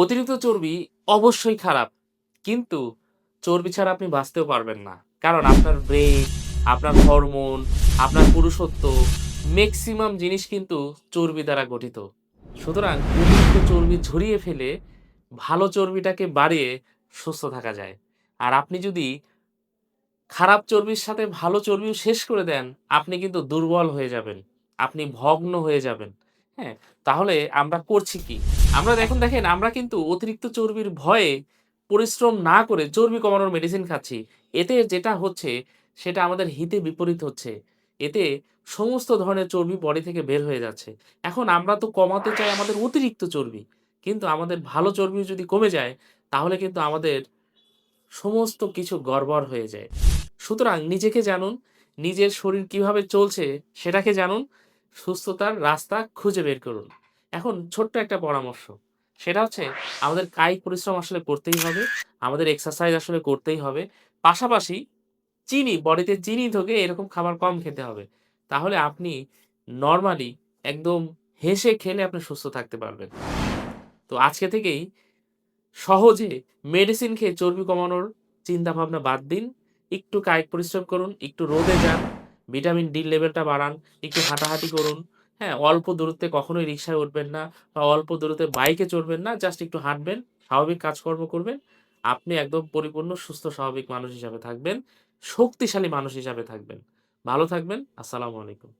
অতিরিক্ত চর্বি অবশ্যই খারাপ, কিন্তু চর্বি ছাড়া আপনি বাঁচতেও পারবেন না। কারণ আপনার ব্রেন আপনার হরমোন আপনার পুরুষত্ব ম্যাক্সিমাম জিনিস কিন্তু চর্বি দ্বারা গঠিত। সুতরাং অতিরিক্ত চর্বি ঝরিয়ে ফেলে ভালো চর্বিটাকে বাড়িয়ে সুস্থ থাকা যায়। আর আপনি যদি খারাপ চর্বির সাথে ভালো চর্বিও শেষ করে দেন, আপনি কিন্তু দুর্বল হয়ে যাবেন, আপনি ভগ্ন হয়ে যাবেন। হ্যাঁ তাহলে আমরা করছি কি? আমরা দেখুন, দেখেন, আমরা কিন্তু অতিরিক্ত চর্বির ভয়ে পরিশ্রম না করে চর্বি কমানোর মেডিসিন খাচ্ছি। এতে যেটা হচ্ছে, সেটা আমাদের হিতে বিপরীত হচ্ছে। এতে সমস্ত ধরনের চর্বি বডি থেকে বের হয়ে যাচ্ছে। এখন আমরা তো কমাতে চাই আমাদের অতিরিক্ত চর্বি, কিন্তু আমাদের ভালো চর্বি যদি কমে যায়, তাহলে কিন্তু আমাদের সমস্ত কিছু গড়বড় হয়ে যায়। সুতরাং নিজেকে জানুন, নিজের শরীর কীভাবে চলছে সেটাকে জানুন, সুস্থতার রাস্তা খুঁজে বের করুন। এখন ছোট্ট একটা পরামর্শ। সেটা হচ্ছে, আমাদের কায়িক পরিশ্রম আসলে করতেই হবে, আমাদের এক্সারসাইজ আসলে করতেই হবে। পাশাপাশি চিনি, বডিতে চিনি ঢোকে এরকম খাবার কম খেতে হবে। তাহলে আপনি নর্মালি একদম হেসে খেলে আপনি সুস্থ থাকতে পারবেন। তো আজকে থেকেই সহজে মেডিসিন খেয়ে চর্বি কমানোর চিন্তাভাবনা বাদ দিন। একটু কায়িক পরিশ্রম করুন, একটু রোদে যান ভিটামিন ডি লেভেলটা বাড়ান, একটু হাঁটাহাঁটি করুন। হ্যাঁ অল্প দূরত্বে কখনোই রিক্সায় উঠবেন না বা অল্প দূরত্বে বাইকে চড়বেন না জাস্ট একটু হাঁটবেন, স্বাভাবিক কাজকর্ম করবেন। আপনি একদম পরিপূর্ণ, সুস্থ, স্বাভাবিক মানুষ হিসাবে থাকবেন, শক্তিশালী মানুষ হিসাবে থাকবেন। ভালো থাকবেন, আসসালামু আলাইকুম।